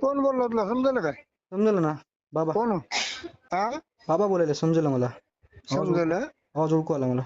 कोण बोललो तुला? समजलं काय? समजलं ना. बाबा. कोण? हा बाबा बोलायला समजलं मला. समजलं? आवाज ओळखू आला मला?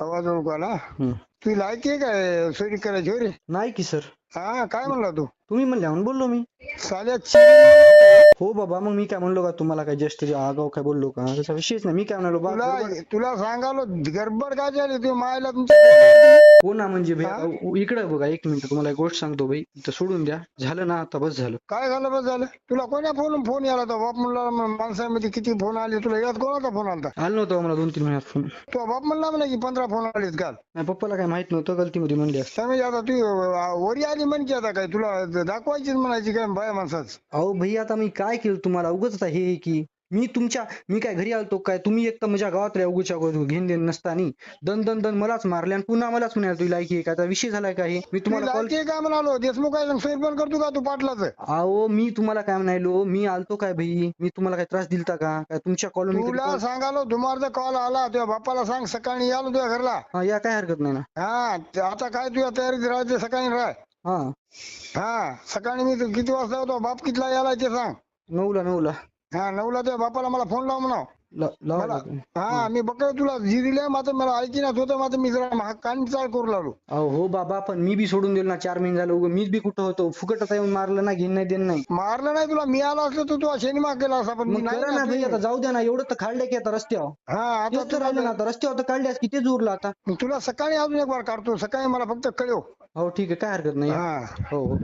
आवाज ओळखू आला? हम्म. तू लायकी आहे काय? चोरी करायची हो रे? नाही की सर. हा काय म्हणला तू? तुम्ही म्हणले म्हणून बोललो मी. चिरी हो बाबा मग मी काय म्हणलो का तुम्हाला काय जस्ट आगाव काय बोललो का? त्याचा विषयच नाही. मी काय म्हणालो बा तुला तुला सांगालो गडबड काय झाली? तू मायला तुमच्या हो ना म्हणजे भैया इकडे बघा एक मिनिट तुम्हाला एक गोष्ट सांगतो भाई इथं सोडून द्या. झालं ना आता बस झालं. काय झालं बस झालं? तुला कोण्या फोन फोन याला होता? बाप म्हणला म- माणसामध्ये किती फोन आले? तुला यात कोणाचा फोन आलता? आलं नव्हतं मला दोन तीन महिन्यात फोन. तो बाप म्हणला म्हणा की पंधरा फोन आलेत काल. नाही पप्पाला काय माहीत नव्हतं गलतीमध्ये म्हणली असं त्यामुळे आता तू अं, वरी आली म्हण की आता काय? तुला दाखवायचीच म्हणायची काय बाया माणसाच? अहो भैया आता मी काय केलं तुम्हाला? उगाच आता हे की मी तुमच्या मी काय घरी आलतो काय? तुम्ही एक तर माझ्या गावात उगूच्या घेऊन देण नसतानी दन दन दन मलाच मारले आणि पुन्हा मलाच म्हणाल तुला लायकी आहे का? आता विषय झालाय का हे? मी तुम्हाला कॉल काय म्हणालो? देशमुख काय करतो का तू पाटलाच? अहो मी तुम्हाला काय म्हणालो मी आलतो काय भाई? मी तुम्हाला काय त्रास दिलता का? काय तुमच्या कॉलनी तुला सांगालो दुमारचा कॉल आला तुझ्या बापाला सांग सकाळी आलो तुझ्या घरला. या काय हरकत नाही ना. हा आता काय तुझ्या तयारीत राहायचं? सकाळी राह. हा. हा सकाळी मी तू किती वाजता होतो? बाप कितला याला ते सांग. नऊला नऊला. हा नऊला तुझ्या बापाला मला फोन लाव म्हणा. हा मी बघ तुला जी दिले मात्र मला ऐकी ना होतं मात्र मी जरा कान चाळ करू लागलो. अहो हो बाबा पण मी बी सोडून दिलं ना चार महिने झालं उगा. मीच बी कुठं होतो? फुकट आता येऊन मारलं ना घेणं नाही देणं नाही. मारलं नाही तुला मी आलो असतो तर तू सिनेमा केला असा पण मी मग नाही करा ना ना भाई. आता जाऊ द्या ना एवढं तर काढलंय की आता रस्त्यावर. हा आता तेच तर राहिलं ना आता रस्त्यावर तर काढल्यास किती उरलं आता. तुला सकाळी अजून एक बार काढतो सकाळी मला फक्त कळव. हो ठीक आहे काय हरकत नाही. हा हो. हो.